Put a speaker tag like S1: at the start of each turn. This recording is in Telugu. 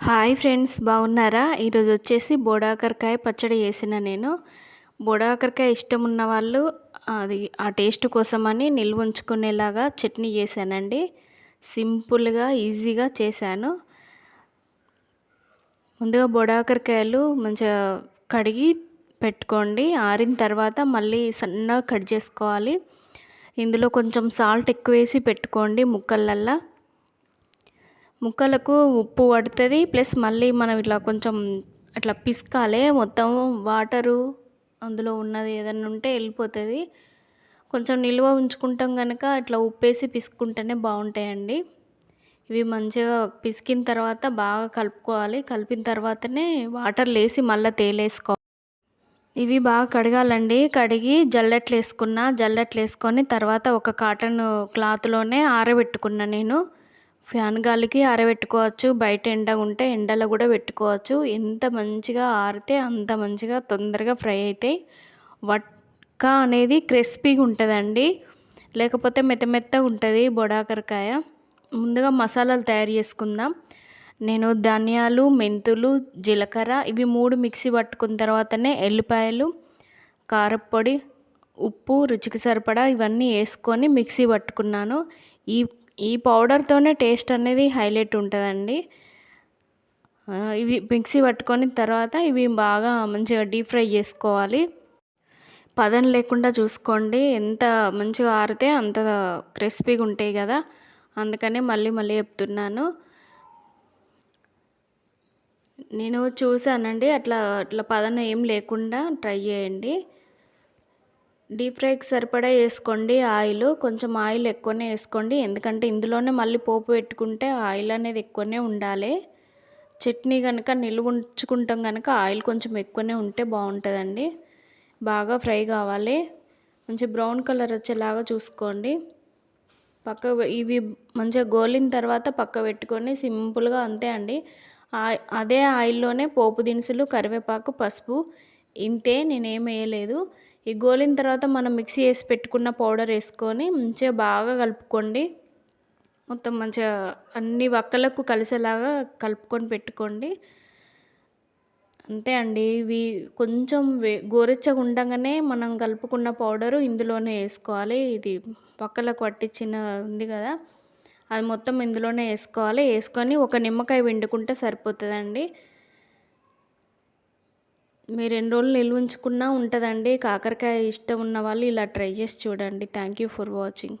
S1: హాయ్ ఫ్రెండ్స్ బాగున్నారా? ఈరోజు వచ్చేసి బోడాకరకాయ పచ్చడి వేసిన నేను. బోడాకరకాయ ఇష్టం ఉన్న వాళ్ళు అది ఆ టేస్ట్ కోసమని నిల్వ ఉంచుకునేలాగా చట్నీ చేశానండి. సింపుల్గా ఈజీగా చేశాను. ముందుగా బొడాకరకాయలు మంచిగా కడిగి పెట్టుకోండి. ఆరిన తర్వాత మళ్ళీ సన్నగా కట్ చేసుకోవాలి. ఇందులో కొంచెం సాల్ట్ ఎక్కువ వేసి పెట్టుకోండి ముక్కలల్లా. ముక్కలకు ఉప్పు పడుతుంది ప్లస్ మళ్ళీ మనం ఇట్లా కొంచెం అట్లా పిసకాలి మొత్తం వాటరు అందులో ఉన్నది ఏదన్నా ఉంటే వెళ్ళిపోతుంది. కొంచెం నిల్వ ఉంచుకుంటాం కనుక అట్లా ఉప్పేసి పిసుకుంటేనే బాగుంటాయండి. ఇవి మంచిగా పిసికిన తర్వాత బాగా కలుపుకోవాలి. కలిపిన తర్వాతనే వాటర్ లేసి మళ్ళీ తేలేసుకోవాలి. ఇవి బాగా కడగాలండి. కడిగి జల్లెట్లు వేసుకున్న జల్లెట్లు వేసుకొని తర్వాత ఒక కాటన్ క్లాత్లోనే ఆరబెట్టుకున్నా నేను. ఫ్యాన్ గాలికి ఆరబెట్టుకోవచ్చు బయట ఎండ ఉంటే ఎండలో కూడా పెట్టుకోవచ్చు. ఎంత మంచిగా ఆరితే అంత మంచిగా తొందరగా ఫ్రై అవుతాయి వట్క అనేది క్రిస్పీగా ఉంటుందండి. లేకపోతే మెత్త మెత్తగా ఉంటుంది బొడాకరకాయ. ముందుగా మసాలాలు తయారు చేసుకుందాం. నేను ధనియాలు మెంతులు జీలకర్ర ఇవి మూడు మిక్సీ పట్టుకున్న తర్వాతనే ఎల్లిపాయలు కారపొడి ఉప్పు రుచికి సరిపడా ఇవన్నీ వేసుకొని మిక్సీ పట్టుకున్నాను. ఈ ఈ పౌడర్తోనే టేస్ట్ అనేది హైలైట్ ఉంటుందండి. ఇవి మిక్సీ పట్టుకొని తర్వాత ఇవి బాగా మంచిగా డీప్ ఫ్రై చేసుకోవాలి. పదం లేకుండా చూసుకోండి. ఎంత మంచిగా ఆరితే అంత క్రిస్పీగా ఉంటాయి కదా. అందుకనే మళ్ళీ మళ్ళీ చెప్తున్నాను. నేను చూసానండి అట్లా అట్లా పదన ఏం లేకుండా ట్రై చేయండి. డీప్ ఫ్రైకి సరిపడా వేసుకోండి. ఆయిల్ కొంచెం ఆయిల్ ఎక్కువనే వేసుకోండి. ఎందుకంటే ఇందులోనే మళ్ళీ పోపు పెట్టుకుంటే ఆయిల్ అనేది ఎక్కువనే ఉండాలి. చట్నీ కనుక నిల్వ ఉంచుకుంటాం కనుక ఆయిల్ కొంచెం ఎక్కువనే ఉంటే బాగుంటుందండి. బాగా ఫ్రై కావాలి. మంచి బ్రౌన్ కలర్ వచ్చేలాగా చూసుకోండి. పక్క ఇవి మంచిగా గోలిన తర్వాత పక్క పెట్టుకొని సింపుల్గా అంతే అండి. అదే ఆయిల్లోనే పోపు దినుసులు కరివేపాకు పసుపు ఇంతే నేనేం వేయలేదు ఈ గోలిన తర్వాత మనం మిక్సీ వేసి పెట్టుకున్న పౌడర్ వేసుకొని మంచిగా బాగా కలుపుకోండి. మొత్తం మంచిగా అన్ని వక్కలకు కలిసేలాగా కలుపుకొని పెట్టుకోండి. అంతే అండి. ఇవి కొంచెం వే గోరెచ్చగా ఉండగానే మనం కలుపుకున్న పౌడరు ఇందులోనే వేసుకోవాలి. ఇది పక్కలకు పట్టించిన ఉంది కదా అది మొత్తం ఇందులోనే వేసుకోవాలి. వేసుకొని ఒక నిమ్మకాయ వండుకుంటే సరిపోతుందండి. మీరు ఎన్ని రోజులు నిల్వ ఉంచుకున్నా ఉంటుందండి. కాకరకాయ ఇష్టం ఉన్న వాళ్ళు ఇలా ట్రై చేసి చూడండి. Thank you for watching